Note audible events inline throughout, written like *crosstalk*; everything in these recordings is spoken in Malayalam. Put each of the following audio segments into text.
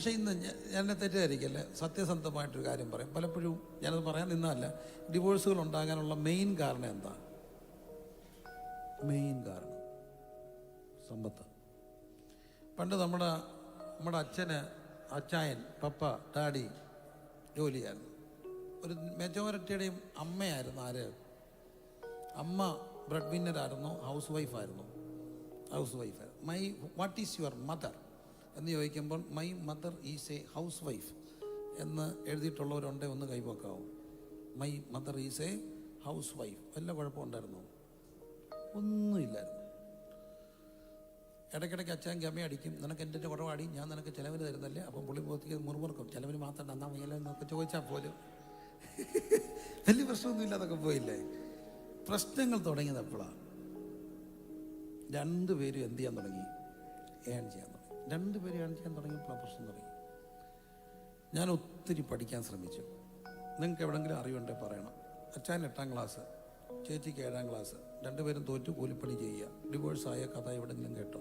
പക്ഷേ ഇന്ന് എന്നെ തെറ്റിദ്ധരിക്കല്ലേ? സത്യസന്ധമായിട്ടൊരു കാര്യം പറയും. പലപ്പോഴും ഞാനത് പറയാൻ നിന്നല്ല ഡിവോഴ്സുകൾ ഉണ്ടാകാനുള്ള മെയിൻ കാരണം എന്താ? മെയിൻ കാരണം. സമ്പത്ത്. പണ്ട് നമ്മുടെ നമ്മുടെ അച്ഛന് അച്ചായൻ പപ്പ ഡാഡി ജോലിയായിരുന്നു. ഒരു മെജോറിറ്റിയുടെയും അമ്മയായിരുന്നു ആര്? അമ്മ ബ്രെഡ് വിന്നറായിരുന്നു house വൈഫായിരുന്നു house wife my what is your mother എന്ന് ചോദിക്കുമ്പോൾ my mother is a house wife എന്ന് എഴുതിയിട്ടുള്ളവരുണ്ടേ ഒന്ന് കൈവക്കാവും. My mother is a house wife വല്ല കുഴപ്പമുണ്ടായിരുന്നു ഒന്നുമില്ലായിരുന്നു. ഇടയ്ക്കിടയ്ക്ക് അച്ഛൻ ഗമ അടിക്കും നിനക്ക് എന്റെ കുറവാടി ഞാൻ നിനക്ക് ചിലവിന് തരുന്നല്ലേ അപ്പം പുള്ളി പോത്തിക്ക് മുറുമുറുക്കും. ചിലവിന് മാത്രം തന്നാ മയ്യല്ലോ എന്നൊക്കെ ചോദിച്ചാൽ പോലും *laughs* വലിയ പ്രശ്നമൊന്നുമില്ല അതൊക്കെ പോയില്ലേ? പ്രശ്നങ്ങൾ തുടങ്ങിയത് എപ്പോഴാണ് രണ്ടുപേരും എന്ത് ചെയ്യാൻ തുടങ്ങി? ഏൺ ചെയ്യാൻ തുടങ്ങി. രണ്ടുപേരും പേരെയാണ് ഞാൻ തുടങ്ങിയപ്പോൾ പ്രശ്നം തുടങ്ങി. ഞാൻ ഒത്തിരി പഠിക്കാൻ ശ്രമിച്ചു. നിങ്ങൾക്ക് എവിടെങ്കിലും അറിവുണ്ടേ പറയണം. അച്ഛൻ എട്ടാം ക്ലാസ് ചേച്ചിക്ക് ഏഴാം ക്ലാസ് രണ്ടുപേരും തോറ്റു കൂലിപ്പണി ചെയ്യുക. ഡിവോഴ്സ് ആയ കഥ എവിടെങ്കിലും കേട്ടോ?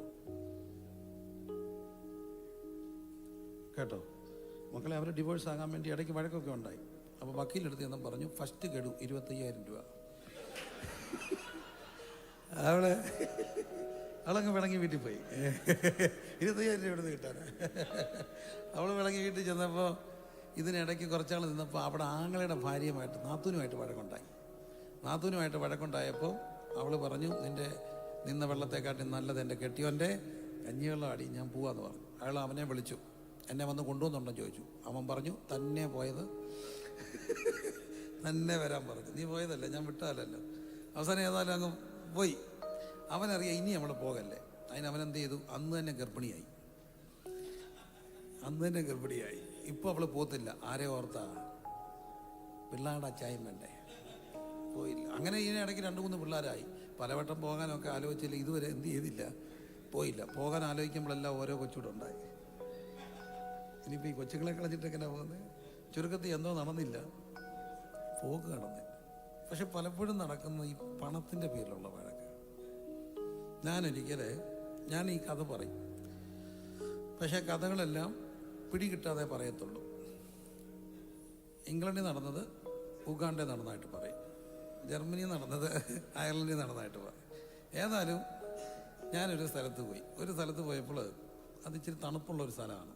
കേട്ടോ? മക്കളെ അവർ ഡിവോഴ്സ് ആകാൻ വേണ്ടി ഇടയ്ക്ക് വഴക്കൊക്കെ ഉണ്ടായി. അപ്പോൾ വക്കീലെടുത്ത് എന്നും പറഞ്ഞു ഫസ്റ്റ് ഗഡു ഇരുപത്തയ്യായിരം രൂപ. അവൾ അവളങ്ങ് വിളങ്ങി വീട്ടിൽ പോയി. ഇരുപത്തയ്യായിരം രൂപ ഇവിടുന്ന് കിട്ടാൻ അവൾ വിളങ്ങി വീട്ടിൽ ചെന്നപ്പോൾ ഇതിനിടയ്ക്ക് കുറച്ചാൾ നിന്നപ്പോൾ അവിടെ ആങ്ങളയുടെ ഭാര്യയുമായിട്ട് നാത്തൂനുമായിട്ട് വഴക്കുണ്ടായി. നാത്തൂനുമായിട്ട് വഴക്കുണ്ടായപ്പോൾ അവൾ പറഞ്ഞു നിന്റെ നിന്ന വെള്ളത്തെക്കാട്ടി നല്ലത് എന്റെ കെട്ടിയോന്റെ കഞ്ഞിവെള്ളം അടി ഞാൻ പോവാന്ന് പറഞ്ഞു. അയാൾ അവനെ വിളിച്ചു. എന്നെ വന്ന് കൊണ്ടുവന്നുണ്ടോ ചോദിച്ചു. അവൻ പറഞ്ഞു തന്നെ പോയത് തന്നെ വരാൻ പറഞ്ഞു. നീ പോയതല്ലേ ഞാൻ വിട്ടാലല്ലോ അവസാനം ഏതായാലും അങ്ങ് പോയി. അവനറിയാം ഇനി നമ്മൾ പോകല്ലേ. അതിന് അവൻ എന്ത് ചെയ്തു അന്ന് തന്നെ ഗർഭിണിയായി. അന്ന് തന്നെ ഗർഭിണിയായി. ഇപ്പോൾ അവൾ പോത്തില്ല ആരെ ഓർത്താ? പിള്ളാരുടെ അച്ചായം വേണ്ടേ? പോയില്ല. അങ്ങനെ ഇതിനിടയ്ക്ക് രണ്ട് മൂന്ന് പിള്ളേരായി. പലവട്ടം പോകാനൊക്കെ ആലോചിച്ചില്ല. ഇതുവരെ എന്ത് ചെയ്തില്ല. പോയില്ല. പോകാൻ ആലോചിക്കുമ്പോഴെല്ലാം ഓരോ കൊച്ചുകൂടുണ്ടായി. ഇനിയിപ്പോൾ ഈ കൊച്ചുകളെ കളഞ്ഞിട്ട് എങ്ങനെ പോകുന്നത് ചുരുക്കത്തിൽ എന്തോ നടന്നില്ല. പോക്ക് നടന്നില്ല. പക്ഷെ പലപ്പോഴും നടക്കുന്ന ഈ പണത്തിന്റെ പേരിലുള്ള ഞാനൊരിക്കൽ ഞാൻ ഈ കഥ പറയും. പക്ഷേ കഥകളെല്ലാം പിടികിട്ടാതെ പറയത്തുള്ളൂ. ഇംഗ്ലണ്ടിൽ നടന്നത് ഉഗാണ്ടെ നടന്നതായിട്ട് പറയും. ജർമ്മനി നടന്നത് അയർലൻഡിൽ നടന്നതായിട്ട് പറയും. ഏതായാലും ഞാനൊരു സ്ഥലത്ത് പോയി. ഒരു സ്ഥലത്ത് പോയപ്പോൾ അത് ഇച്ചിരി തണുപ്പുള്ള ഒരു സ്ഥലമാണ്.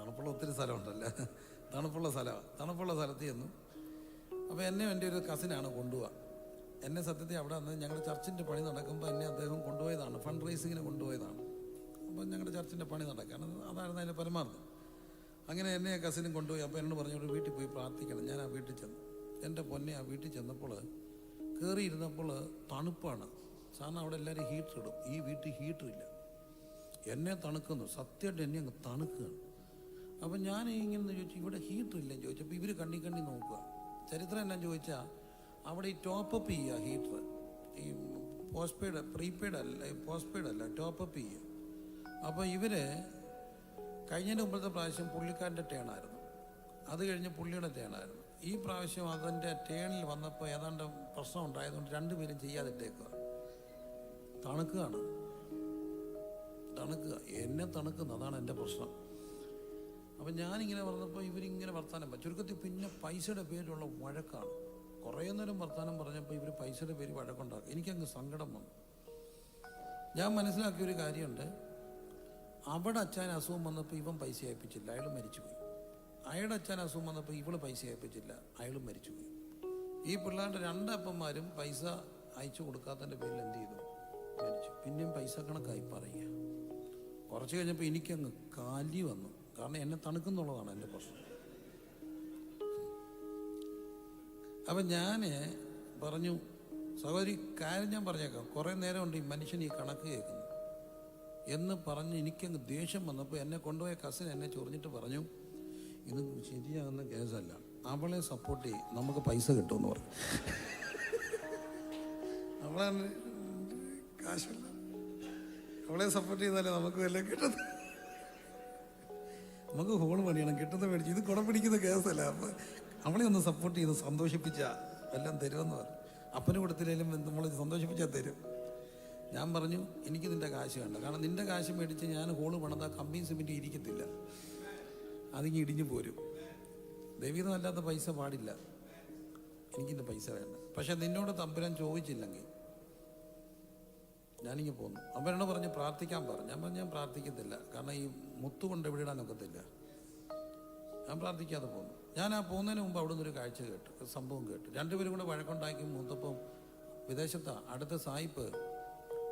തണുപ്പുള്ള ഒത്തിരി സ്ഥലമുണ്ടല്ലോ. തണുപ്പുള്ള സ്ഥലമാണ്. തണുപ്പുള്ള സ്ഥലത്ത് ചെന്നു. അപ്പോൾ എന്നെ എന്റെ ഒരു കസിനാണ് കൊണ്ടുപോവുക എന്നെ സത്യത്തിൽ അവിടെ വന്നത് ഞങ്ങളുടെ ചർച്ചിന്റെ പണി നടക്കുമ്പോൾ എന്നെ അദ്ദേഹം കൊണ്ടുപോയതാണ് ഫണ്ട് റൈസിങ്ങിന് കൊണ്ടുപോയതാണ്. അപ്പം ഞങ്ങളുടെ ചർച്ചിന്റെ പണി നടക്കുകയാണ്. അതായിരുന്നു അതിന്റെ പരമാർത്ഥം അങ്ങനെ എന്നെ കസിനും കൊണ്ടുപോയി. അപ്പോൾ എന്നോട് പറഞ്ഞു "ഒരു വീട്ടിൽ പോയി പ്രാർത്ഥിക്കണം. ഞാൻ ആ വീട്ടിൽ ചെന്നു. എന്റെ പൊന്നെ ആ വീട്ടിൽ ചെന്നപ്പോൾ കയറിയിരുന്നപ്പോൾ തണുപ്പാണ്. സാറിന് അവിടെ എല്ലാവരും ഹീറ്റർ ഇടും. ഈ വീട്ടിൽ ഹീറ്റർ ഇല്ല. എന്നെ തണുക്കുന്നു. സത്യമായിട്ട് എന്നെ അങ്ങ് തണുക്കുകയാണ്. അപ്പം ഞാൻ ഇങ്ങനെ ചോദിച്ചു ഇവിടെ ഹീറ്റർ ഇല്ലെന്ന് ചോദിച്ചപ്പോൾ ഇവർ കണ്ണി കണ്ണി നോക്കുക. ചരിത്രം എന്നാ ചോദിച്ചാൽ അവിടെ ഈ ടോപ്പപ്പ് ചെയ്യുക ഹീറ്റർ ഈ പോസ്റ്റ് പെയ്ഡ് പ്രീപെയ്ഡ് അല്ല പോസ്റ്റ് പെയ്ഡ് അല്ല ടോപ്പപ്പ് ചെയ്യുക. അപ്പോൾ ഇവർ കഴിഞ്ഞതിന് മുമ്പത്തെ പ്രാവശ്യം പുള്ളിക്കാരന്റെ ടേണായിരുന്നു അത് കഴിഞ്ഞ് പുള്ളിയുടെ ടേണായിരുന്നു ഈ പ്രാവശ്യം അതിന്റെ ടേണിൽ വന്നപ്പോൾ ഏതാണ്ട് പ്രശ്നം ഉണ്ടായതുകൊണ്ട് രണ്ടുപേരും ചെയ്യാതിട്ടേക്കുക. തണുക്കുകയാണ്. തണുക്കുക. എന്നെ തണുക്കുന്ന അതാണ് എന്റെ പ്രശ്നം. അപ്പം ഞാനിങ്ങനെ പറഞ്ഞപ്പോൾ ഇവരിങ്ങനെ വർത്താനം. ചുരുക്കത്തിൽ പിന്നെ പൈസയുടെ പേരിലുള്ള വഴക്കാണ്. കുറേ നേരം വർത്തമാനം പറഞ്ഞപ്പോൾ ഇവർ പൈസയുടെ പേര് വഴക്കുണ്ടാക്കും. എനിക്കങ്ങ് സങ്കടം വന്നു. ഞാൻ മനസ്സിലാക്കിയ ഒരു കാര്യമുണ്ട്. അവിടെ അച്ഛൻ അസുഖം വന്നപ്പോൾ ഇവൻ പൈസ അയപ്പിച്ചില്ല അയാൾ മരിച്ചുപോയി. അയാളുടെ അച്ഛൻ അസുഖം വന്നപ്പോൾ ഇവൾ പൈസ അയപ്പിച്ചില്ല അയാളും മരിച്ചുപോയി. ഈ പിള്ളേരുടെ രണ്ടപ്പന്മാരും പൈസ അയച്ചു കൊടുക്കാത്തതിന്റെ പേരിൽ എന്ത് ചെയ്തു? മരിച്ചു. പിന്നെയും പൈസ കണക്കായി പറയുക. കുറച്ച് കഴിഞ്ഞപ്പോൾ എനിക്കങ്ങ് കാലി വന്നു. കാരണം എന്നെ തണുക്കുന്നുള്ളതാണ് എന്റെ പ്രശ്നം. അപ്പം ഞാൻ പറഞ്ഞു സഹോദരി കാര്യം ഞാൻ പറഞ്ഞേക്കാം. കുറേ ഉണ്ട് ഈ മനുഷ്യൻ ഈ കണക്ക് കേൾക്കുന്നു. എന്ന് പറഞ്ഞ് എനിക്കങ്ങ് ദേഷ്യം വന്നപ്പോൾ എന്നെ കൊണ്ടുപോയ കസിൻ എന്നെ ചൊറിഞ്ഞിട്ട് പറഞ്ഞു ഇത് ശരിയാകുന്ന കേസല്ല. അവളെ സപ്പോർട്ട് ചെയ്യും. നമുക്ക് പൈസ കിട്ടുമെന്ന് പറഞ്ഞു. അവളാണ് കാശുള്ള. അവളെ സപ്പോർട്ട് ചെയ്താലേ നമുക്ക് വല്ല കിട്ടുന്നത്? നമുക്ക് ഹോൾ പണിയണം. കിട്ടുന്ന മേടിച്ച്. ഇത് കുട പിടിക്കുന്ന കേസല്ല. അവളെ ഒന്ന് സപ്പോർട്ട് ചെയ്ത് സന്തോഷിപ്പിച്ച എല്ലാം തരുമെന്ന് പറഞ്ഞു. അപ്പന് കൊടുത്തില്ലെങ്കിലും നമ്മൾ സന്തോഷിപ്പിച്ചാൽ തരും. ഞാൻ പറഞ്ഞു എനിക്ക് നിന്റെ കാശ് വേണ്ട. കാരണം നിന്റെ കാശ് മേടിച്ച് ഞാൻ ഹോൾ പണിതാൽ കമ്പിയും സിമെന്റും ഇരിക്കത്തില്ല. അതിങ്ങി ഇടിഞ്ഞു പോരും. ദൈവീതമല്ലാത്ത പൈസ പാടില്ല. എനിക്കിന്റെ പൈസ വേണ്ട. പക്ഷെ നിന്നോട് തമ്പുരാൻ ചോദിച്ചില്ലെങ്കിൽ ഞാനിങ്ങ് പോന്നു. അമ്പരനോട് പറഞ്ഞ് പ്രാർത്ഥിക്കാൻ പറഞ്ഞു ഞാൻ പറഞ്ഞു ഞാൻ പ്രാർത്ഥിക്കത്തില്ല. കാരണം ഈ മുത്തു കൊണ്ട് എവിടെ ഇടാൻ ഒക്കത്തില്ല. ഞാൻ പ്രാർത്ഥിക്കാതെ പോന്നു. ഞാൻ ആ പോകുന്നതിന് മുമ്പ് അവിടെ നിന്നൊരു കാഴ്ച കേട്ടു സംഭവം കേട്ടു. രണ്ടുപേരും കൂടെ വഴക്കുണ്ടാക്കി മൂത്തപ്പം വിദേശത്താണ് അടുത്ത സായിപ്പ്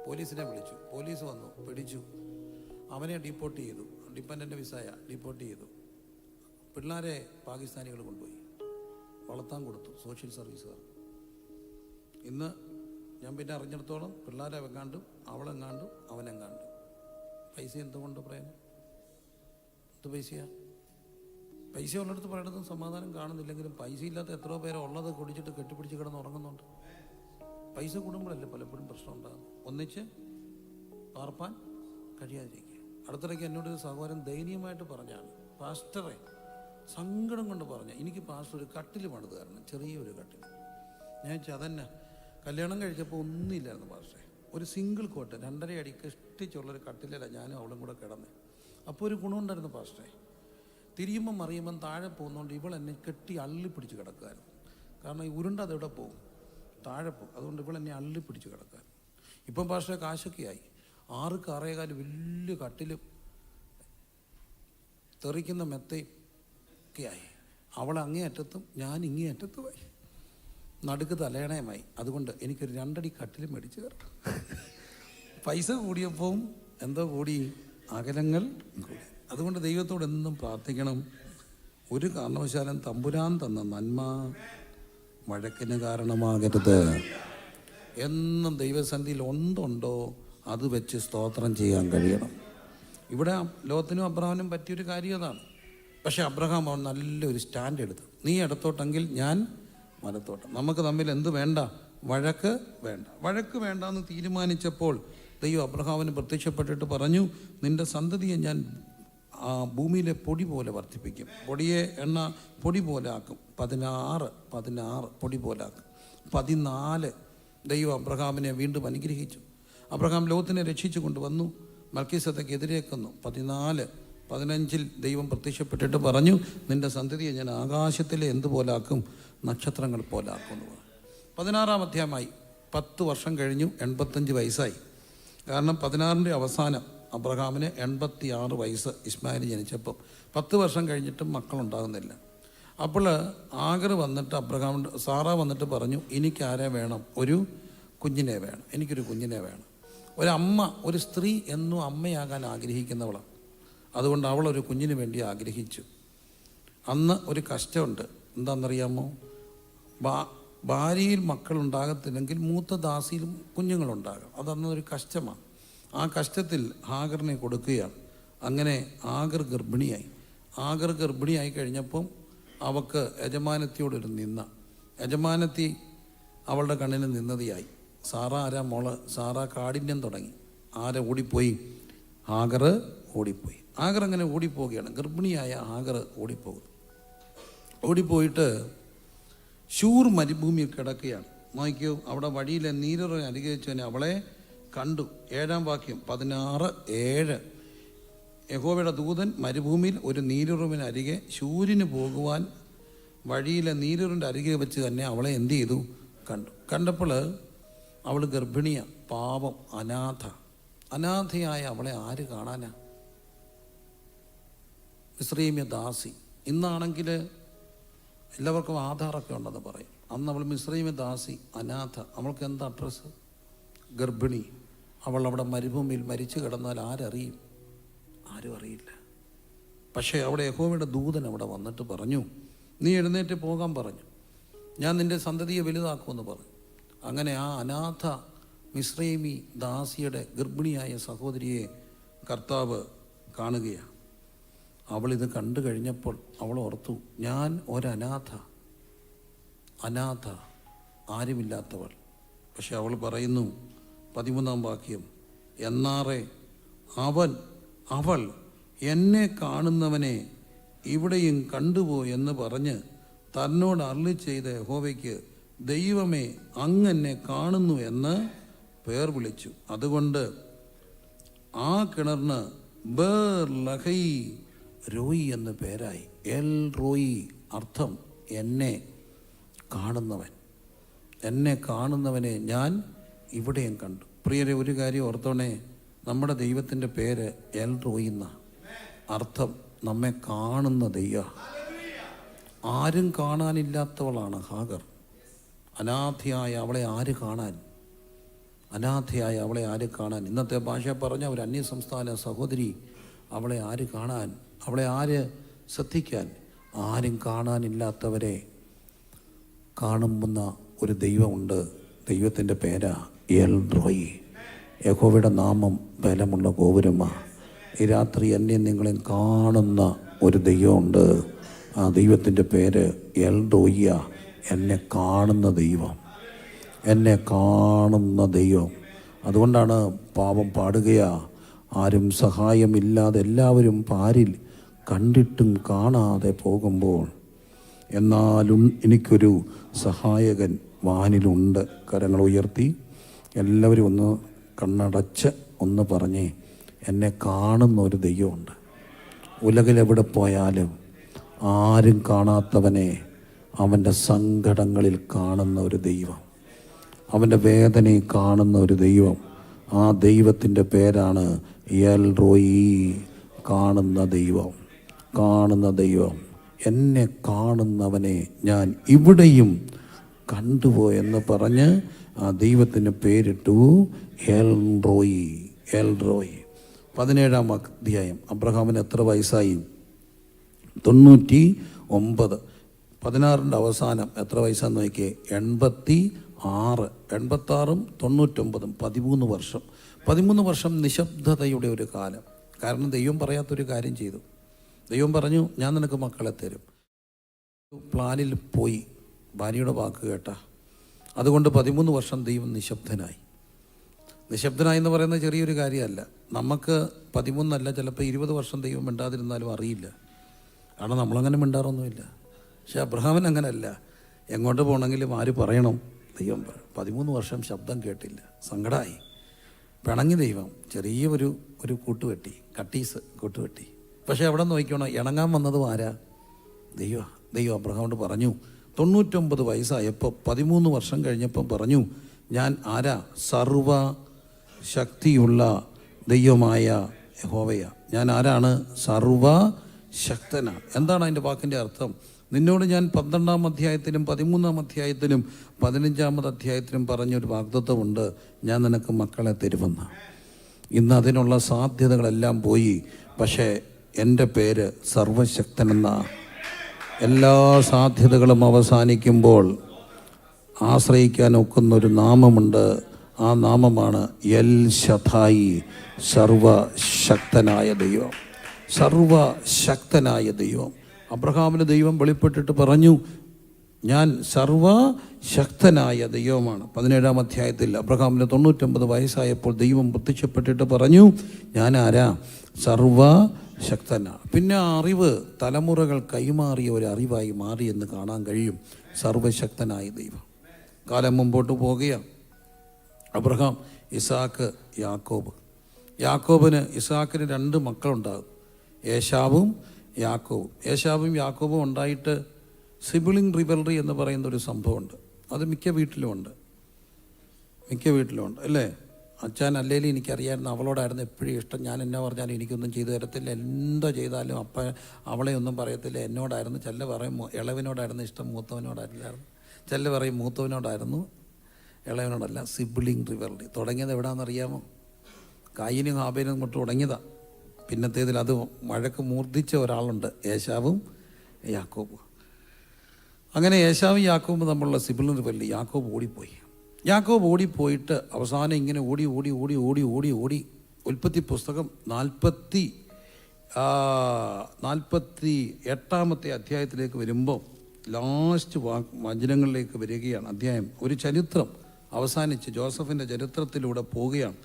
പോലീസിനെ വിളിച്ചു. പോലീസ് വന്നു പിടിച്ചു. അവനെ ഡിപ്പോർട്ട് ചെയ്തു. ഡിപ്പെൻഡന്റ് വിസായ ഡിപ്പോർട്ട് ചെയ്തു. പിള്ളേരെ പാകിസ്ഥാനികൾ കൊണ്ടുപോയി. വളർത്താൻ കൊടുത്തു സോഷ്യൽ സർവീസുകാർ. ഇന്ന് ഞാൻ പിന്നെ അറിഞ്ഞിടത്തോളം പിള്ളേരെ വെങ്ങാണ്ടും അവളെങ്ങാണ്ടും അവനെങ്ങാണ്ടും. പൈസ എന്തുകൊണ്ട് പറയുന്നു എന്ത് പൈസയാ? പൈസ ഉള്ളിടത്ത് പലയിടത്തും സമാധാനം കാണുന്നില്ലെങ്കിലും പൈസ ഇല്ലാത്ത എത്രയോ പേരെ ഉള്ളത് കുടിച്ചിട്ട് കെട്ടിപ്പിടിച്ച് കിടന്ന് ഉറങ്ങുന്നുണ്ട്. പൈസ കൂടുമ്പോഴല്ലേ പലപ്പോഴും പ്രശ്നം ഉണ്ടാകുന്നത്? ഒന്നിച്ച് പാർപ്പാൻ കഴിയാതിരിക്കുക. അടുത്തിടയ്ക്ക് എന്നോട് ഒരു സഹോദരൻ ദയനീയമായിട്ട് പറഞ്ഞാണ്. പാസ്റ്ററെ സങ്കടം കൊണ്ട് പറഞ്ഞ. എനിക്ക് പാസ്റ്റർ ഒരു കട്ടിൽ പണിത് തരണം. ചെറിയൊരു കട്ടിൽ ഞാൻ ചതന്നെ കല്യാണം കഴിച്ചപ്പോൾ ഒന്നുമില്ലായിരുന്നു പാസ്റ്ററെ. ഒരു സിംഗിൾ കോട്ട് രണ്ടര അടി കഷ്ടിച്ചുള്ളൊരു കട്ടിലല്ല ഞാനും അവളും കൂടെ കിടന്നേ. അപ്പോൾ ഒരു ഗുണമുണ്ടായിരുന്നു പാസ്റ്ററെ. തിരിയുമ്പം മറിയുമ്പം താഴെ പോകുന്നതുകൊണ്ട് ഇവൾ എന്നെ കെട്ടി അള്ളി പിടിച്ച് കിടക്കുമായിരുന്നു കാരണം ഈ ഉരുണ്ട അതെവിടെ പോകും? താഴെ പോകും. അതുകൊണ്ട് ഇവൾ എന്നെ അള്ളി പിടിച്ച് കിടക്കാൻ ഇപ്പം പക്ഷേ കാശൊക്കെ ആയി ആറ് വലിയ കട്ടിലും തെറിക്കുന്ന മെത്തയും ഒക്കെ ആയി അവൾ അങ്ങേയറ്റത്തും ഞാൻ ഇങ്ങേ അറ്റത്തുമായി നടുക്ക് തലയണയമായി. അതുകൊണ്ട് എനിക്കൊരു രണ്ടടി കട്ടിൽ മേടിച്ച് കയറണം പൈസ കൂടിയപ്പോൾ എന്തോ കൂടി? അകലങ്ങൾ കൂടി. അതുകൊണ്ട് ദൈവത്തോട് എന്നും പ്രാർത്ഥിക്കണം. ഒരു കാരണവശാലും തമ്പുരാൻ തന്ന നന്മ വഴക്കിന് കാരണമാകരുത്. എന്നും ദൈവസന്ധിയിൽ ഒന്നുണ്ടോ അത് വെച്ച് സ്തോത്രം ചെയ്യാൻ കഴിയണം. ഇവിടെ ലോകത്തിനും അബ്രഹാമിനും പറ്റിയൊരു കാര്യം അതാണ്. പക്ഷേ അബ്രഹാം അവൻ നല്ലൊരു സ്റ്റാൻഡ് എടുത്തു. നീ ഇടത്തോട്ടെങ്കിൽ ഞാൻ വലത്തോട്ടം. നമുക്ക് തമ്മിൽ എന്ത് വേണ്ട? വഴക്ക് വേണ്ട. വഴക്ക് വേണ്ട എന്ന് തീരുമാനിച്ചപ്പോൾ ദൈവം അബ്രഹാമിന് പ്രത്യക്ഷപ്പെട്ടിട്ട് പറഞ്ഞു നിന്റെ സന്തതിയെ ഞാൻ ഭൂമിയിലെ പൊടി പോലെ വർദ്ധിപ്പിക്കും പൊടിയെ എണ്ണ പൊടി പോലെ ആക്കും. പതിനാറ് പതിനാറ് പൊടി പോലെ ആക്കും. പതിനാല് ദൈവം അബ്രഹാമിനെ വീണ്ടും അനുഗ്രഹിച്ചു. അബ്രഹാം ലോകത്തിനെ രക്ഷിച്ചു കൊണ്ടുവന്നു. മൽക്കീസത്തേക്ക് എതിരേക്കുന്നു പതിനാല് പതിനഞ്ചിൽ ദൈവം പ്രത്യക്ഷപ്പെട്ടിട്ട് പറഞ്ഞു നിന്റെ സന്തതിയെ ഞാൻ ആകാശത്തിലെ എന്തുപോലാക്കും നക്ഷത്രങ്ങൾ പോലാക്കും എന്ന് പറഞ്ഞു. പതിനാറാം അധ്യായമായി പത്ത് വർഷം കഴിഞ്ഞു എൺപത്തഞ്ച് വയസ്സായി. കാരണം പതിനാറിന്റെ അവസാനം അബ്രഹാമിന് എൺപത്തി ആറ് വയസ്സ് ഇസ്മായിൽ ജനിച്ചപ്പം പത്ത് വർഷം കഴിഞ്ഞിട്ടും മക്കളുണ്ടാകുന്നില്ല. അപ്പോൾ ആഗർ വന്നിട്ട് അബ്രഹാം സാറ വന്നിട്ട് പറഞ്ഞു എനിക്കാരെ വേണം. ഒരു കുഞ്ഞിനെ വേണം. എനിക്കൊരു കുഞ്ഞിനെ വേണം. ഒരമ്മ ഒരു സ്ത്രീ എന്നും അമ്മയാകാൻ ആഗ്രഹിക്കുന്നവളാണ് അതുകൊണ്ട് അവൾ ഒരു കുഞ്ഞിന് വേണ്ടി ആഗ്രഹിച്ചു. അന്ന് ഒരു കഷ്ടമുണ്ട്. എന്താണെന്നറിയാമോ? ബാ ഭാര്യയിൽ മക്കളുണ്ടാകത്തില്ലെങ്കിൽ മൂത്ത ദാസിയിലും കുഞ്ഞുങ്ങളുണ്ടാകാം. അതന്നൊരു കഷ്ടമാണ്. ആ കഷ്ടത്തിൽ ഹാഗറിനെ കൊടുക്കുകയാണ്. അങ്ങനെ ആഗർ ഗർഭിണിയായി. ആഗർ ഗർഭിണിയായി കഴിഞ്ഞപ്പം അവക്ക് യജമാനത്തിയോടൊരു നിന്ന യജമാനത്തി അവളുടെ കണ്ണിന് നിന്നതിയായി. സാറ ആരാ മോൾ? സാറ കാഠിന്യം തുടങ്ങി. ആര ഓടിപ്പോയി? ആഗർ ഓടിപ്പോയി. ആഗർ അങ്ങനെ ഓടിപ്പോവുകയാണ്. ഗർഭിണിയായ ആഗർ ഓടിപ്പോകും ഓടിപ്പോയിട്ട് ഷൂർ മരുഭൂമിയിൽ കിടക്കുകയാണ്. നോക്കിയോ അവിടെ വഴിയിലെ നീരറ അനുഗ്രഹിച്ചവനെ അവളെ കണ്ടു. ഏഴാം വാക്യം പതിനാറ് ഏഴ്. യഹോവയുടെ ദൂതൻ മരുഭൂമിയിൽ ഒരു നീരുറവിന് അരികെ ശൂര്യന് പോകുവാൻ വഴിയിലെ നീരുറിന്റെ അരികെ വെച്ച് തന്നെ അവളെ എന്ത് ചെയ്തു? കണ്ടു. കണ്ടപ്പോൾ അവൾ ഗർഭിണിയ പാപം അനാഥ. അനാഥയായ അവളെ ആര് കാണാനാ? മിശ്രീമ്യ ദാസി. ഇന്നാണെങ്കിൽ എല്ലാവർക്കും ആധാറൊക്കെ ഉണ്ടെന്ന് പറയും. അന്ന് അവൾ മിശ്രീമ്യ ദാസി അനാഥ. അവൾക്ക് എന്താ അഡ്രസ്സ്? ഗർഭിണി. അവൾ അവിടെ മരുഭൂമിയിൽ മരിച്ചു കിടന്നാൽ ആരറിയും? ആരും അറിയില്ല. പക്ഷേ അവിടെ യഹോവയുടെ ദൂതൻ അവിടെ വന്നിട്ട് പറഞ്ഞു നീ എഴുന്നേറ്റ് പോകാൻ പറഞ്ഞു. ഞാൻ നിന്റെ സന്തതിയെ വലുതാക്കുമെന്ന് പറഞ്ഞു. അങ്ങനെ ആ അനാഥ മിശ്രൈമി ദാസിയുടെ ഗർഭിണിയായ സഹോദരിയെ കർത്താവ് കാണുകയാണ് അവളിത് കണ്ടു കഴിഞ്ഞപ്പോൾ അവൾ ഓർത്തു ഞാൻ ഒരനാഥ. അനാഥ ആരുമില്ലാത്തവൾ. പക്ഷെ അവൾ പറയുന്നു പതിമൂന്നാം വാക്യം. എന്നാറെ അവൻ അവൾ എന്നെ കാണുന്നവനെ ഇവിടെയും കണ്ടുപോ എന്ന് പറഞ്ഞ് തന്നോട് അരളി ചെയ്ത യഹോവയ്ക്ക് ദൈവമേ അങ്ങെന്നെ കാണുന്നു എന്ന് പേർ വിളിച്ചു. അതുകൊണ്ട് ആ കിണറിന് ബേർ ലഹൈ റോയി എന്ന പേരായി. എൽ റോയി അർത്ഥം എന്നെ കാണുന്നവൻ. എന്നെ കാണുന്നവനെ ഞാൻ ഇവിടെയും കണ്ടു. പ്രിയരെ ഒരു കാര്യം ഓർത്തോണേ. നമ്മുടെ ദൈവത്തിന്റെ പേര് എൽ റോയിന്ന അർത്ഥം നമ്മെ കാണുന്ന ദൈവ. ആരും കാണാനില്ലാത്തവളാണ് ഹാഗർ. അനാഥയായ അവളെ ആര് കാണാൻ? അനാഥയായ അവളെ ആര് കാണാൻ? ഇന്നത്തെ ഭാഷ പറഞ്ഞ ഒരു അന്യസംസ്ഥാന സഹോദരി അവളെ ആര് കാണാൻ? അവളെ ആര് ശ്രദ്ധിക്കാൻ? ആരും കാണാനില്ലാത്തവരെ കാണുന്ന ഒരു ദൈവമുണ്ട്. ദൈവത്തിന്റെ പേരാ എൽ റോയി. യഹോവയുടെ നാമം ബലമുള്ള ഗോപുരമ. ഈ രാത്രി എന്നെ നിങ്ങളെയും കാണുന്ന ഒരു ദൈവമുണ്ട്. ആ ദൈവത്തിന്റെ പേര് എൽ റോയ്യ. എന്നെ കാണുന്ന ദൈവം. എന്നെ കാണുന്ന ദൈവം. അതുകൊണ്ടാണ് പാപം പാടുകയാ. ആരും സഹായമില്ലാതെ എല്ലാവരും പാരിൽ കണ്ടിട്ടും കാണാതെ പോകുമ്പോൾ. എന്നാലും എനിക്കൊരു സഹായകൻ വാനിലുണ്ട്. കരങ്ങൾ ഉയർത്തി. എല്ലാവരും ഒന്ന് കണ്ണടച്ച് ഒന്ന് പറഞ്ഞേ എന്നെ കാണുന്ന ഒരു ദൈവമുണ്ട്. ഉലകിലെവിടെ പോയാലും ആരും കാണാത്തവനെ അവന്റെ സങ്കടങ്ങളിൽ കാണുന്ന ഒരു ദൈവം. അവന്റെ വേദനയിൽ കാണുന്ന ഒരു ദൈവം. ആ ദൈവത്തിന്റെ പേരാണ് എൽ റോയി കാണുന്ന ദൈവം. കാണുന്ന ദൈവം. എന്നെ കാണുന്നവനെ ഞാൻ ഇവിടെയും കണ്ടുപോയെന്ന് പറഞ്ഞ് ആ ദൈവത്തിന് പേരിട്ടു എൽ റോയി എൽ റോയി പതിനേഴാം അധ്യായം. അബ്രഹാമിന് എത്ര വയസ്സായി? തൊണ്ണൂറ്റി ഒമ്പത് പതിനാറിന്റെ അവസാനം എത്ര വയസ്സാന്ന് നോക്കിയേ? എൺപത്തി ആറ് എൺപത്താറും തൊണ്ണൂറ്റൊമ്പതും. പതിമൂന്ന് വർഷം. പതിമൂന്ന് വർഷം നിശബ്ദതയുടെ ഒരു കാലം. കാരണം ദൈവം പറയാത്തൊരു കാര്യം ചെയ്തു. ദൈവം പറഞ്ഞു ഞാൻ നിനക്ക് മക്കളെ തരും. പ്ലാനിൽ പോയി. ഭാര്യയുടെ വാക്ക് കേട്ട. അതുകൊണ്ട് പതിമൂന്ന് വർഷം ദൈവം നിശബ്ദനായി. നിശബ്ദനായി എന്ന് പറയുന്നത് ചെറിയൊരു കാര്യമല്ല. നമുക്ക് പതിമൂന്നല്ല ചിലപ്പോൾ ഇരുപത് വർഷം ദൈവം മിണ്ടാതിരുന്നാലും അറിയില്ല. കാരണം നമ്മളങ്ങനെ മിണ്ടാറൊന്നുമില്ല. പക്ഷെ അബ്രഹാമൻ അങ്ങനെയല്ല എങ്ങോട്ട് പോകണമെങ്കിലും ആര് പറയണം? ദൈവം പതിമൂന്ന് വർഷം ശബ്ദം കേട്ടില്ല. സങ്കടമായി പിണങ്ങി ദൈവം. ചെറിയ ഒരു ഒരു കൂട്ടുവെട്ടി കട്ടീസ് കൂട്ടുവെട്ടി. പക്ഷേ എവിടെ നോക്കിക്കോണം ഇണങ്ങാൻ വന്നതും ആരാ? ദൈവ. ദൈവം അബ്രഹാമോട് പറഞ്ഞു തൊണ്ണൂറ്റൊമ്പത് വയസ്സായപ്പോൾ പതിമൂന്ന് വർഷം കഴിഞ്ഞപ്പം പറഞ്ഞു ഞാൻ ആരാ? സർവ ശക്തിയുള്ള ദൈവമായ യഹോവയ. ഞാൻ ആരാണ്? സർവ ശക്തന. എന്താണ് അതിന്റെ വാക്കിന്റെ അർത്ഥം? നിന്നോട് ഞാൻ പന്ത്രണ്ടാം അധ്യായത്തിലും പതിമൂന്നാം അധ്യായത്തിലും പതിനഞ്ചാമത് അധ്യായത്തിലും പറഞ്ഞൊരു വാഗ്ദത്വമുണ്ട് ഞാൻ നിനക്ക് മക്കളെ തരുമെന്ന്. ഇന്ന് അതിനുള്ള സാധ്യതകളെല്ലാം പോയി. പക്ഷേ എന്റെ പേര് സർവശക്തനെന്ന. എല്ലാ സാധ്യതകളും അവസാനിക്കുമ്പോൾ ആശ്രയിക്കാൻ ഒക്കുന്ന ഒരു നാമമുണ്ട്. ആ നാമമാണ് എൽ ശതായി സർവശക്തനായ ദൈവം. സർവശക്തനായ ദൈവം. അബ്രഹാമിന് ദൈവം വെളിപ്പെട്ടിട്ട് പറഞ്ഞു ഞാൻ സർവശക്തനായ ദൈവമാണ്. പതിനേഴാം അധ്യായത്തിൽ അബ്രഹാമിന് തൊണ്ണൂറ്റൊമ്പത് വയസ്സായപ്പോൾ ദൈവം പ്രത്യക്ഷപ്പെട്ടിട്ട് പറഞ്ഞു ഞാൻ ആരാ? സർവശക്തനാണ് പിന്നെ ആ അറിവ് തലമുറകൾ കൈമാറിയ ഒരു അറിവായി മാറി എന്ന് കാണാൻ കഴിയും. സർവശക്തനായ ദൈവം. കാലം മുമ്പോട്ട് പോകുകയാണ് അബ്രഹാം ഇസാക്ക് യാക്കോബ്. യാക്കോബിന് ഇസാക്കിന് രണ്ട് മക്കളുണ്ടാകും ഏശാവും യാക്കോവും ഏശാവും യാക്കോബും ഉണ്ടായിട്ട് സിബിളിംഗ് റിവൽറി എന്ന് പറയുന്ന ഒരു സംഭവമുണ്ട്. അത് മിക്ക വീട്ടിലുമുണ്ട് മിക്ക വീട്ടിലുമുണ്ട് അല്ലേ? അച്ഛൻ അല്ലേലും എനിക്കറിയായിരുന്നു അവളോടായിരുന്നു എപ്പോഴും ഇഷ്ടം. ഞാൻ എന്നെ പറഞ്ഞാലും എനിക്കൊന്നും ചെയ്തു തരത്തില്ല. എന്തോ ചെയ്താലും അപ്പ അവളെ ഒന്നും പറയത്തില്ല. എന്നോടായിരുന്നു ചെല്ല പറയും ഇളവിനോടായിരുന്നു ഇഷ്ടം മൂത്തവനോടായിരുന്നു. ചെല്ല പറയും മൂത്തവനോടായിരുന്നു ഇളവനോടല്ല സിബിളിംഗ് റിവൽറി തുടങ്ങിയത് എവിടാണെന്നറിയാമോ കായിനും ഹാബേനും കൊണ്ട് തുടങ്ങിയതാ. പിന്നത്തേതിൽ അത് വഴക്ക് മൂർദ്ധിച്ച ഒരാളുണ്ട് യേശാവും യാക്കോബും. അങ്ങനെ യേശാവും യാക്കോബും തമ്മിലുള്ള സിബിളിന് റിവൽറി യാക്കോബ് ഓടിപ്പോയി. യാക്കോബ് ഓടിപ്പോയിട്ട് അവസാനം ഇങ്ങനെ ഓടി ഓടി ഓടി ഓടി ഓടി ഓടി. ഉൽപ്പത്തി പുസ്തകം നാൽപ്പത്തി നാൽപ്പത്തി എട്ടാമത്തെ അധ്യായത്തിലേക്ക് വരുമ്പോൾ ലാസ്റ്റ് വാ വചനങ്ങളിലേക്ക് വരികയാണ് അധ്യായം. ഒരു ചരിത്രം അവസാനിച്ച് ജോസഫിന്റെ ചരിത്രത്തിലൂടെ പോവുകയാണ്.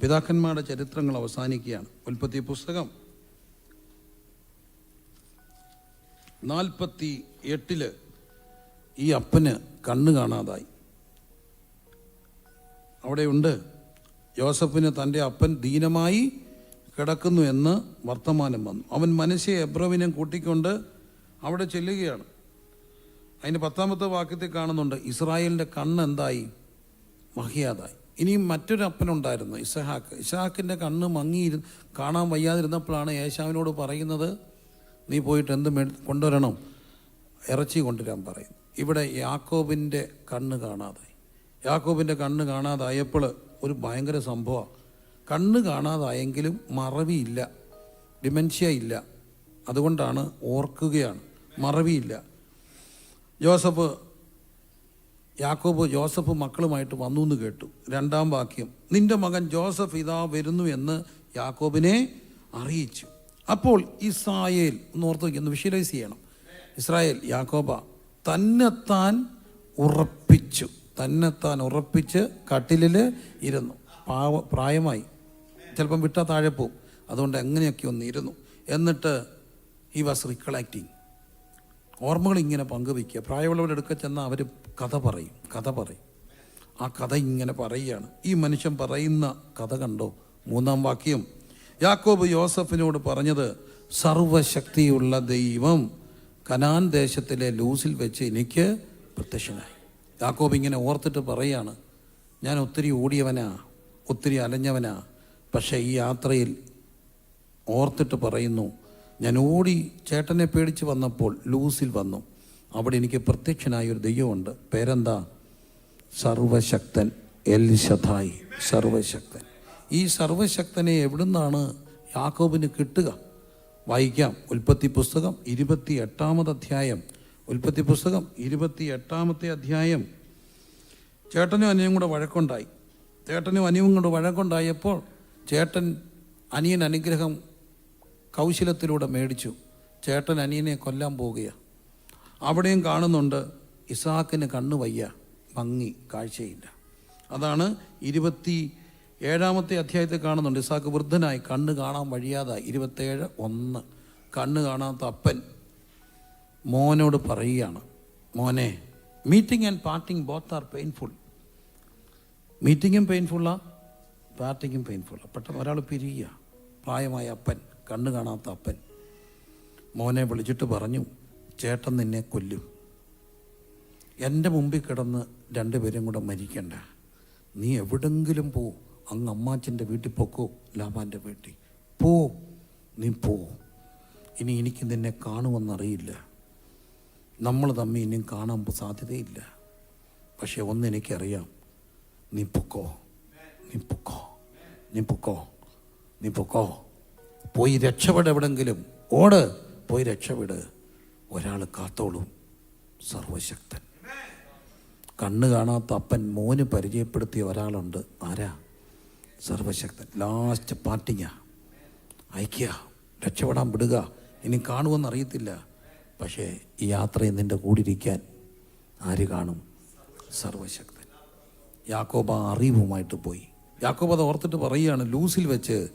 പിതാക്കന്മാരുടെ ചരിത്രങ്ങൾ അവസാനിക്കുകയാണ്. ഉൽപ്പത്തി പുസ്തകം നാൽപ്പത്തി എട്ടിൽ ഈ അപ്പന് കണ്ണ് കാണാതായി. അവിടെയുണ്ട്. യോസഫിന് തന്റെ അപ്പൻ ദീനമായി കിടക്കുന്നു എന്ന് വർത്തമാനം വന്നു. അവൻ മനുഷ്യ എബ്രോവിനെ കൂട്ടിക്കൊണ്ട് അവിടെ ചെല്ലുകയാണ്. അതിന്റെ പത്താമത്തെ വാക്യത്തിൽ കാണുന്നുണ്ട് ഇസ്രായേലിന്റെ കണ്ണ് എന്തായി? മഹിയാതായി. ഇനിയും മറ്റൊരു അപ്പനുണ്ടായിരുന്നു ഇസഹാക്ക്. ഇസഹാക്കിന്റെ കണ്ണ് മങ്ങി കാണാൻ വയ്യാതിരുന്നപ്പോഴാണ് യേശാവിനോട് പറയുന്നത് നീ പോയിട്ട് എന്ത് കൊണ്ടുവരണം? ഇറച്ചി കൊണ്ടുവരാൻ പറയും. ഇവിടെ യാക്കോബിന്റെ കണ്ണ് കാണാതായി. യാക്കോബിന്റെ കണ്ണ് കാണാതായപ്പോൾ ഒരു ഭയങ്കര സംഭവമാണ്. കണ്ണ് കാണാതായെങ്കിലും മറവിയില്ല ഡിമെൻഷ്യ ഇല്ല. അതുകൊണ്ടാണ് ഓർക്കുകയാണ് മറവിയില്ല. ജോസഫ് യാക്കോബ് ജോസഫ് മക്കളുമായിട്ട് വന്നു എന്ന് കേട്ടു. രണ്ടാം വാക്യം നിന്റെ മകൻ ജോസഫ് ഇതാ വരുന്നു എന്ന് യാക്കോബിനെ അറിയിച്ചു. അപ്പോൾ ഇസ്രായേൽ എന്ന് ഓർത്ത് വയ്ക്കുന്നു വിഷ്വലൈസ് ചെയ്യണം. ഇസ്രായേൽ യാക്കോബ തന്നെത്താൻ ഉറപ്പിച്ചു. തന്നെത്താൻ ഉറപ്പിച്ച് കട്ടിലിൽ ഇരുന്നു. പാവ പ്രായമായി. ചിലപ്പം വിട്ടാൽ താഴെ പോവും. അതുകൊണ്ട് എങ്ങനെയൊക്കെ ഒന്ന് ഇരുന്നു. എന്നിട്ട് ഈ വാസ് റിക്കളാക്റ്റിങ് ഓർമ്മകൾ ഇങ്ങനെ പങ്കുവയ്ക്കുക പ്രായമുള്ളവരുടെ അടുക്ക ചെന്നാൽ അവർ കഥ പറയും. കഥ പറയും. ആ കഥ ഇങ്ങനെ പറയുകയാണ്. ഈ മനുഷ്യൻ പറയുന്ന കഥ കണ്ടോ? മൂന്നാം വാക്യം. യാക്കോബ് യോസഫിനോട് പറഞ്ഞത് സർവശക്തിയുള്ള ദൈവം കനാൻ ദേശത്തിലെ ലൂസിൽ വെച്ച് എനിക്ക് പ്രത്യക്ഷനായി. യാക്കോബ് ഇങ്ങനെ ഓർത്തിട്ട് പറയാണ് ഞാൻ ഒത്തിരി ഓടിയവനാ ഒത്തിരി അലഞ്ഞവനാ പക്ഷേ ഈ യാത്രയിൽ ഓർത്തിട്ട് പറയുന്നു ഞാൻ ഓടി ചേട്ടനെ പേടിച്ച് വന്നപ്പോൾ ലൂസിൽ വന്നു. അവിടെ എനിക്ക് പ്രത്യക്ഷനായ ഒരു ദൈവമുണ്ട്. പേരെന്താ? സർവശക്തൻ എൽ ശതായി സർവശക്തൻ. ഈ സർവശക്തനെ എവിടുന്നാണ് യാക്കോബിന് കിട്ടുക? വായിക്കാം. ഉൽപ്പത്തി പുസ്തകം ഇരുപത്തി എട്ടാമത് അധ്യായം. ഉൽപ്പത്തി പുസ്തകം ഇരുപത്തി എട്ടാമത്തെ അധ്യായം. ചേട്ടനും അനിയും കൂടെ വഴക്കുണ്ടായി. ചേട്ടനും അനിയും കൂടെ വഴക്കുണ്ടായപ്പോൾ ചേട്ടൻ അനിയൻ അനുഗ്രഹം കൗശലത്തിലൂടെ മേടിച്ചു. ചേട്ടൻ അനിയനെ കൊല്ലാൻ പോവുകയാണ് അവിടെയും കാണുന്നുണ്ട് ഇസാക്കിന് കണ്ണു വയ്യ. ഭംഗി കാഴ്ചയില്ല. അതാണ് ഇരുപത്തി ഏഴാമത്തെ അധ്യായത്തിൽ കാണുന്നുണ്ട്. ഇസാക്ക് വൃദ്ധനായി കണ്ണ് കാണാൻ വഴിയാതായി. ഇരുപത്തേഴ് ഒന്ന്. കണ്ണ് കാണാത്ത അപ്പൻ മോനോട് പറയുകയാണ് മോനെ meeting and parting both are painful മീറ്റിങ്ങും പെയിൻഫുള്ളാണ് പാർട്ടിങ്ങും പെയിൻഫുള്ളാണ് പെട്ടെന്ന് ഒരാൾ പിരിയുക. പ്രായമായ അപ്പൻ കണ്ണു കാണാത്ത അപ്പൻ. മോനെ വിളിച്ചിട്ട് പറഞ്ഞു ചേട്ടൻ നിന്നെ കൊല്ലും. എന്റെ മുമ്പിൽ കിടന്ന് രണ്ടുപേരും കൂടെ മരിക്കണ്ട. നീ എവിടെങ്കിലും പോ. അങ്ങ് അമ്മാച്ചന്റെ വീട്ടിൽ പൊക്കോ ലാബാന്റെ വീട്ടിൽ. പോ. നീ പോ. ഇനി എനിക്ക് നിന്നെ കാണുമെന്നറിയില്ല. നമ്മൾ തമ്മിൽ ഇനിയും കാണാൻ സാധ്യതയില്ല. പക്ഷെ ഒന്നെനിക്കറിയാം നീ പൊക്കോ. നീ പൊക്കോ. നീ പൊക്കോ. നീ പൊക്കോ. പോയി രക്ഷപ്പെട് എവിടെങ്കിലും. ഓട്. പോയി രക്ഷപ്പെട്. ഒരാൾ കാത്തോളും സർവശക്തൻ. കണ്ണ് കാണാത്ത അപ്പൻ മോന് പരിചയപ്പെടുത്തിയ ഒരാളുണ്ട്. ആരാ? സർവശക്തൻ. ലാസ്റ്റ് പാർട്ടിങ്ങ. അയക്കുക രക്ഷപ്പെടാൻ വിടുക. ഇനി കാണുമെന്ന് അറിയത്തില്ല. പക്ഷേ ഈ യാത്രയിൽ നിന്റെ കൂടിരിക്കാൻ ആര് കാണും? സർവശക്തൻ. യാക്കോബ അറിവുമായിട്ട് പോയി. യാക്കോബ അത് ഓർത്തിട്ട് പറയുകയാണ് ലൂസിൽ വെച്ച്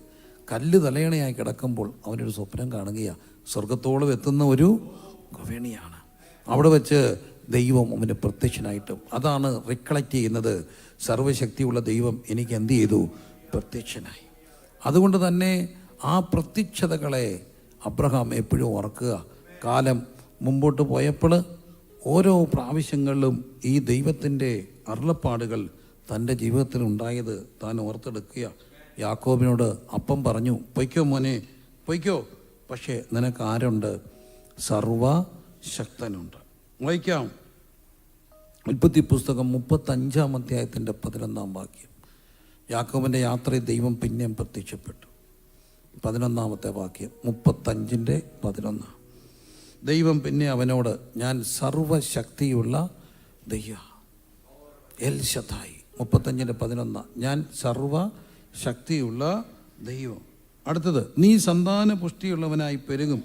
കല്ല് തലയണയായി കിടക്കുമ്പോൾ അവനൊരു സ്വപ്നം കാണുകയാണ് സ്വർഗത്തോളം എത്തുന്ന ഒരു ഗവേണിയാണ്. അവിടെ വെച്ച് ദൈവം അവന് പ്രത്യക്ഷനായിട്ടും അതാണ് റിക്കളക്റ്റ് ചെയ്യുന്നത്. സർവശക്തിയുള്ള ദൈവം എനിക്ക് എന്ത് ചെയ്തു? പ്രത്യക്ഷനായി. അതുകൊണ്ട് തന്നെ ആ പ്രത്യക്ഷതകളെ അബ്രഹാം എപ്പോഴും ഓർക്കുക. കാലം മുമ്പോട്ട് പോയപ്പോൾ ഓരോ പ്രാവശ്യങ്ങളിലും ഈ ദൈവത്തിന്റെ അരുളപ്പാടുകൾ തന്റെ ജീവിതത്തിൽ ഉണ്ടായത് താൻ ഓർത്തെടുക്കുക. യാക്കോബിനോട് അപ്പം പറഞ്ഞു പൊയ്ക്കോ മോനെ പൊയ്ക്കോ. പക്ഷേ നിനക്ക് ആരുണ്ട്? സർവശക്തനുണ്ട്. വായിക്കാം. ഉൽപ്പത്തി പുസ്തകം മുപ്പത്തഞ്ചാം അധ്യായത്തിന്റെ പതിനൊന്നാം വാക്യം. യാക്കോബിന്റെ യാത്രയിൽ ദൈവം പിന്നെയും പ്രത്യക്ഷപ്പെട്ടു. പതിനൊന്നാമത്തെ വാക്യം മുപ്പത്തഞ്ചിന്റെ പതിനൊന്ന്. ദൈവം പിന്നെ അവനോട് ഞാൻ സർവശക്തിയുള്ള ദയ്യ എൽ ശതായി മുപ്പത്തഞ്ചിന്റെ പതിനൊന്ന്. ഞാൻ സർവശക്തിയുള്ള ദൈവം. അടുത്തത് നീ സന്താന പുഷ്ടിയുള്ളവനായി പെരുകും.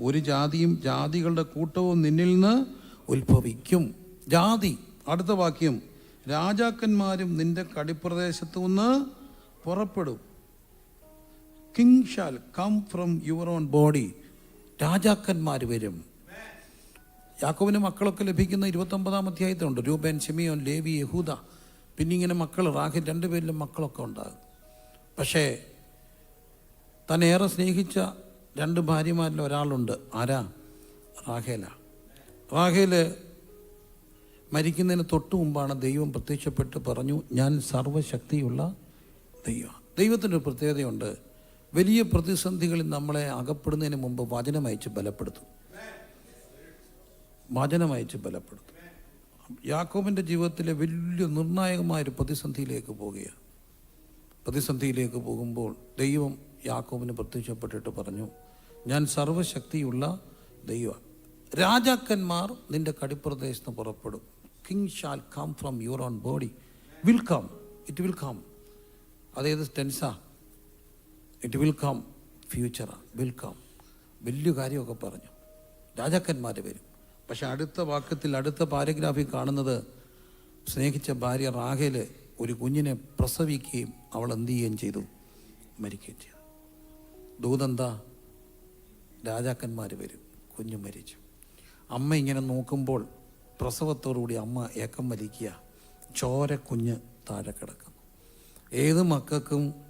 ഒരു ജാതിയും ജാതികളുടെ കൂട്ടവും നിന്നിൽ നിന്ന് ഉത്ഭവിക്കും. ജാതി അടുത്ത വാക്യം രാജാക്കന്മാരും നിന്റെ കടിപ്രദേശത്തു നിന്ന് പുറപ്പെടും. King shall come from your own body രാജാക്കന്മാർ വരും. യാക്കോവിന് മക്കളൊക്കെ ലഭിക്കുന്ന ഇരുപത്തൊമ്പതാം അധ്യായത്തിലുണ്ട്. രൂപൻ ഷെമിയോൻ ലേവി യഹൂദ. പിന്നെ ഇങ്ങനെ മക്കൾ റാഹിൽ രണ്ടുപേരിലും മക്കളൊക്കെ ഉണ്ടാകും. പക്ഷേ തന്നേറെ സ്നേഹിച്ച രണ്ട് ഭാര്യമാരിൽ ഒരാളുണ്ട്. ആരാ? റാഹേല. റാഹേൽ മരിക്കുന്നതിന് തൊട്ട് മുമ്പാണ് ദൈവം പ്രത്യക്ഷപ്പെട്ട് പറഞ്ഞു ഞാൻ സർവശക്തിയുള്ള ദൈവം ദൈവത്തിന്റെ പ്രത്യേകതയുണ്ട്. വലിയ പ്രതിസന്ധികളിൽ നമ്മളെ അകപ്പെടുന്നതിന് മുമ്പ് വചനമയച്ച് ബലപ്പെടുത്തും. വചനമയച്ച് ബലപ്പെടുത്തും. യാക്കോബിന്റെ ജീവിതത്തിലെ വലിയ നിർണായകമായൊരു പ്രതിസന്ധിയിലേക്ക് പോവുകയാണ്. പ്രതിസന്ധിയിലേക്ക് പോകുമ്പോൾ ദൈവം യാക്കോബിന് പ്രത്യക്ഷപ്പെട്ടിട്ട് പറഞ്ഞു ഞാൻ സർവശക്തിയുള്ള ദൈവ. രാജാക്കന്മാർ നിന്റെ കടിപ്രദേശത്ത് പുറപ്പെടും. King shall come from your own body will come it will come അതേത് ടെൻസാ ഇറ്റ് വിൽ കം ഫ്യൂച്ചറാണ് വിൽ കം വലിയ കാര്യമൊക്കെ പറഞ്ഞു. രാജാക്കന്മാർ വരും. പക്ഷെ അടുത്ത വാക്യത്തിൽ അടുത്ത പാരഗ്രാഫിൽ കാണുന്നത് സ്നേഹിച്ച ഭാര്യ റാഹേൽ ഒരു കുഞ്ഞിനെ പ്രസവിക്കുകയും അവൾ എന്ത് ചെയ്യുകയും ചെയ്തു? മരിക്കുകയും ചെയ്തു. ദൂതെന്താ? രാജാക്കന്മാർ വരും. കുഞ്ഞ് മരിച്ചു. അമ്മ ഇങ്ങനെ നോക്കുമ്പോൾ പ്രസവത്തോടുകൂടി അമ്മ ഏക്കം വലിക്കുക. ചോര കുഞ്ഞ് താഴെ കിടക്കുന്നു. ഏത് മക്കൾക്കും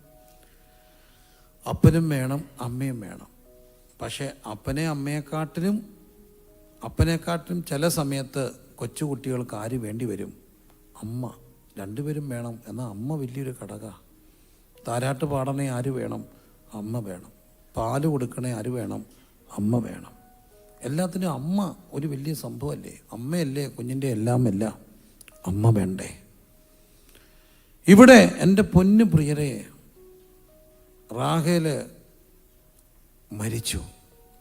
അപ്പനും വേണം അമ്മയും വേണം. പക്ഷേ അപ്പനെ അമ്മയെക്കാട്ടിലും അപ്പനെക്കാട്ടിലും ചില സമയത്ത് കൊച്ചുകുട്ടികൾക്ക് ആര് വേണ്ടി വരും? അമ്മ. രണ്ടുപേരും വേണം. എന്നാൽ അമ്മ വലിയൊരു ഘടക. താരാട്ട് പാടണേ ആര് വേണം? അമ്മ വേണം. പാൽ കൊടുക്കണേ ആര് വേണം? അമ്മ വേണം. എല്ലാത്തിനും അമ്മ ഒരു വലിയ സംഭവമല്ലേ അമ്മയല്ലേ കുഞ്ഞിന്റെ എല്ലാം അല്ല അമ്മ വേണ്ടേ? ഇവിടെ എന്റെ പൊന്നു പ്രിയരെ റാഹേൽ മരിച്ചു.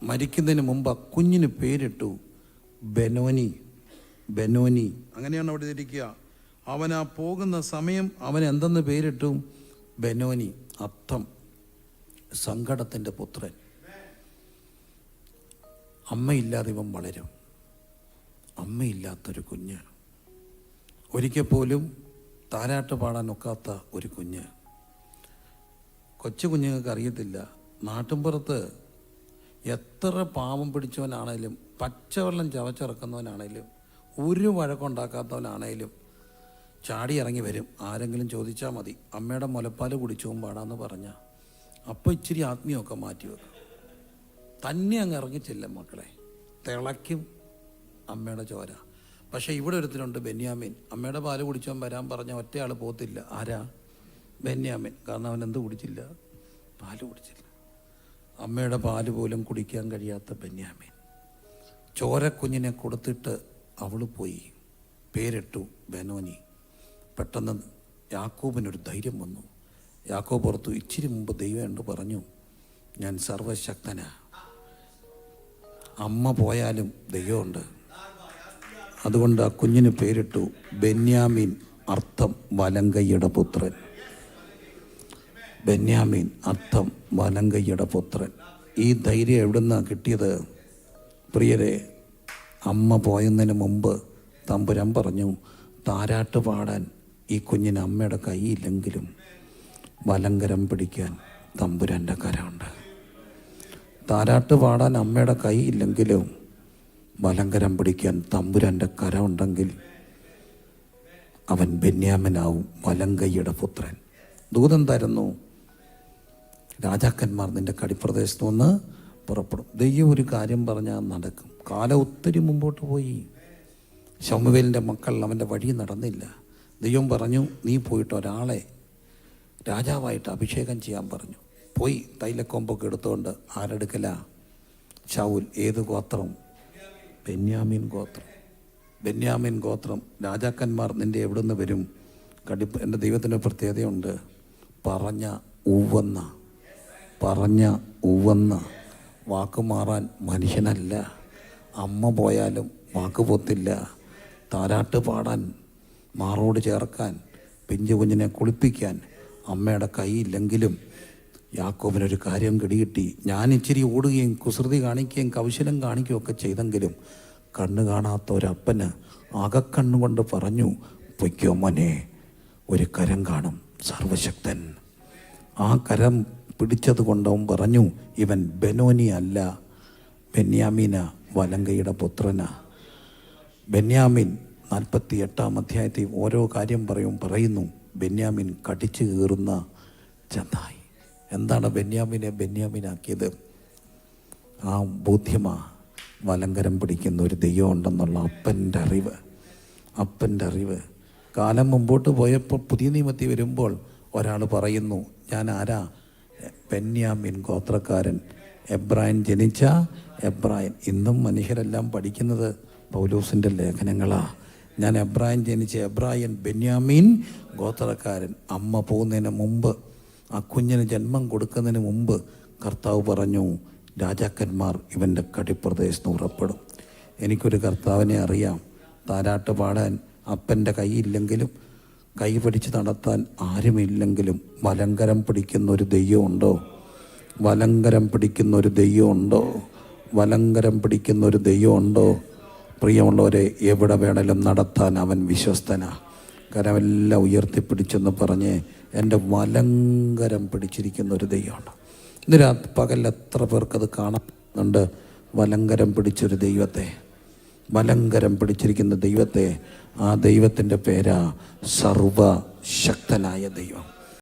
മരിക്കുന്നതിന് മുമ്പ് കുഞ്ഞിന് പേരിട്ടു ബെനോനി ബെനോനി. അങ്ങനെയാണ് അവിടെ ഇരിക്കുക. അവൻ ആ പോകുന്ന സമയം അവൻ എന്തെന്ന് പേരിട്ടു? ബെനോനി അർത്ഥം സങ്കടത്തിന്റെ പുത്രൻ. അമ്മയില്ലാതെ ഇവൻ വളരും. അമ്മയില്ലാത്തൊരു കുഞ്ഞ്. ഒരിക്കൽ പോലും താരാട്ട് പാടാൻ ഒക്കാത്ത ഒരു കുഞ്ഞ്. കൊച്ചു കുഞ്ഞുങ്ങൾക്ക് അറിയത്തില്ല നാട്ടിൻപുറത്ത് എത്ര പാവം പിടിച്ചവനാണേലും പച്ചവെള്ളം ചവച്ചിറക്കുന്നവനാണേലും ഒരു വഴക്കുണ്ടാക്കാത്തവനാണേലും ചാടി ഇറങ്ങി വരും. ആരെങ്കിലും ചോദിച്ചാൽ മതി. അമ്മയുടെ മുലപ്പാൽ കുടിച്ചു പാടാന്ന് പറഞ്ഞ. അപ്പോൾ ഇച്ചിരി ആത്മീയമൊക്കെ മാറ്റി വെക്കും. തന്നെ അങ്ങ് ഇറങ്ങിച്ചില്ല മക്കളെ. തിളയ്ക്കും അമ്മയുടെ ചോര. പക്ഷേ ഇവിടെ ഒരുത്തിനുണ്ട് ബെന്യാമീൻ. അമ്മയുടെ പാൽ കുടിച്ചവൻ വരാൻ പറഞ്ഞ ഒറ്റയാൾ പോത്തില്ല. ആരാ? ബെന്യാമിൻ. കാരണം അവൻ എന്ത് കുടിച്ചില്ല? പാൽ കുടിച്ചില്ല. അമ്മയുടെ പാൽ പോലും കുടിക്കാൻ കഴിയാത്ത ബെന്യാമിൻ. ചോരക്കുഞ്ഞിനെ കൊടുത്തിട്ട് അവൾ പോയി. പേരിട്ടു ബെനോനി. പെട്ടെന്ന് യാക്കോബിനൊരു ധൈര്യം വന്നു. യാക്കോബ് പുറത്തു ഇച്ചിരി മുമ്പ് ദൈവം എന്ന് പറഞ്ഞു ഞാൻ സർവശക്തനാ. അമ്മ പോയാലും ദൈവമുണ്ട്. അതുകൊണ്ട് ആ കുഞ്ഞിന് പേരിട്ടു ബെന്യാമീൻ അർത്ഥം വലങ്കയ്യുടെ പുത്രൻ. ബെന്യാമീൻ അർത്ഥം വലങ്കയ്യുടെ പുത്രൻ. ഈ ധൈര്യം എവിടുന്നാണ് കിട്ടിയത്? പ്രിയരെ അമ്മ പോയതിന് മുമ്പ് തമ്പുരാൻ പറഞ്ഞു താരാട്ട് പാടാൻ ഈ കുഞ്ഞിന് അമ്മയുടെ കൈയില്ലെങ്കിലും വലങ്കരം പിടിക്കാൻ തമ്പുരാന്റെ കരമുണ്ട്. താരാട്ട് പാടാൻ അമ്മയുടെ കൈ ഇല്ലെങ്കിലും വലങ്കരം പിടിക്കാൻ തമ്പുരാന്റെ കരമുണ്ടെങ്കിൽ അവൻ ബെന്യാമനാവും വലങ്കയ്യുടെ പുത്രൻ. ദൂതം തരുന്നു രാജാക്കന്മാർ നിന്റെ കടിപ്രദേശത്ത് നിന്ന് പുറപ്പെടും. ദൈവം ഒരു കാര്യം പറഞ്ഞാൽ നടക്കും. കാലം ഒത്തിരി മുമ്പോട്ട് പോയി. ശമുവേലിന്റെ മക്കൾ അവന്റെ വഴി നടന്നില്ല. ദൈവം പറഞ്ഞു നീ പോയിട്ട് ഒരാളെ രാജാവായിട്ട് അഭിഷേകം ചെയ്യാൻ പറഞ്ഞു. പോയി തൈലക്കൊമ്പൊക്കെ എടുത്തുകൊണ്ട് ആരെടുക്കല? ഷൗൽ ഏത് ഗോത്രം? ബെന്യാമീൻ ഗോത്രം. ബെന്യാമീൻ ഗോത്രം. രാജാക്കന്മാർ നിന്റെ എവിടെ നിന്ന് വരും കടി എന്റെ ദൈവത്തിന്റെ പ്രത്യേകതയുണ്ട്. പറഞ്ഞ ഉവ്വന്ന. പറഞ്ഞ ഉവന്ന് വാക്ക് മാറാൻ മനുഷ്യനല്ല. അമ്മ പോയാലും വാക്ക് പൊത്തില്ല. താരാട്ട് പാടാൻ മാറോട് ചേർക്കാൻ പിഞ്ചു കുഞ്ഞിനെ കുളിപ്പിക്കാൻ അമ്മയുടെ കൈയില്ലെങ്കിലും യാക്കോബിനൊരു കാര്യം കിടികിട്ടി. ഞാൻ ഇച്ചിരി ഓടുകയും കുസൃതി കാണിക്കുകയും കൗശലം കാണിക്കുകയും ഒക്കെ ചെയ്തെങ്കിലും കണ്ണു കാണാത്ത ഒരപ്പന് അകക്കണ്ണുകൊണ്ട് പറഞ്ഞു പൊയ്ക്കോ മോനെ ഒരു കരം കാണും സർവശക്തൻ. ആ കരം പിടിച്ചത് കൊണ്ടവൻ പറഞ്ഞു ഇവൻ ബെനോനി അല്ല ബെന്യാമീന വലങ്കയുടെ പുത്രന. ബെന്യാമിൻ നാൽപ്പത്തി എട്ടാം അധ്യായത്തിൽ ഓരോ കാര്യം പറയും പറയുന്നു ബെന്യാമിൻ കടിച്ചു കീറുന്ന ചെന്നായി എന്താണ് ബെന്യാമിനെ ബെന്യാമിനാക്കിയത്? ആ ബോധ്യമാ വലങ്കരം പിടിക്കുന്ന ഒരു ദൈവം ഉണ്ടെന്നുള്ള അപ്പന്റെ അറിവ് അപ്പന്റെ അറിവ്. കാലം മുമ്പോട്ട് പോയപ്പോൾ പുതിയ നിയമത്തിൽ വരുമ്പോൾ ഒരാൾ പറയുന്നു ഞാൻ ആരാ? ബെന്യാമിൻ ഗോത്രക്കാരൻ. എബ്രായൻ ജനിച്ച എബ്രായൻ ഇന്നും മനുഷ്യരെല്ലാം പഠിക്കുന്നത് പൗലൂസിന്റെ ലേഖനങ്ങളാണ് ഞാൻ എബ്രായൻ ജനിച്ച എബ്രായൻ ബെന്യാമീൻ ഗോത്രക്കാരൻ. അമ്മ പോകുന്നതിന് മുമ്പ് ആ കുഞ്ഞിന് ജന്മം കൊടുക്കുന്നതിന് മുമ്പ് കർത്താവ് പറഞ്ഞു രാജാക്കന്മാർ ഇവന്റെ കടിപ്രദേശത്ത് ഉറപ്പെടും. എനിക്കൊരു കർത്താവിനെ അറിയാം. താരാട്ട് പാടാൻ അപ്പന്റെ കൈയില്ലെങ്കിലും കൈ പിടിച്ച് നടത്താൻ ആരുമില്ലെങ്കിലും വലങ്കരം പിടിക്കുന്ന ഒരു ദൈവമുണ്ടോ? വലങ്കരം പിടിക്കുന്ന ഒരു ദൈവമുണ്ടോ? വലങ്കരം പിടിക്കുന്ന ഒരു ദൈവമുണ്ടോ? പ്രിയമുള്ളവരെ എവിടെ വേണേലും നടത്താൻ അവൻ വിശ്വസ്തനാ. കരമെല്ലാം ഉയർത്തിപ്പിടിച്ചെന്ന് പറഞ്ഞ് എന്റെ വലങ്കരം പിടിച്ചിരിക്കുന്ന ഒരു ദൈവമാണ് ഇന്ന് രാത്രി പകൽ എത്ര പേർക്കത് കാണുന്നുണ്ട്? വലങ്കരം പിടിച്ചൊരു ദൈവത്തെ. വലങ്കരം പിടിച്ചിരിക്കുന്ന ദൈവത്തെ ആ ദൈവത്തിന്റെ പേരാ സർവശക്തനായ ദൈവം.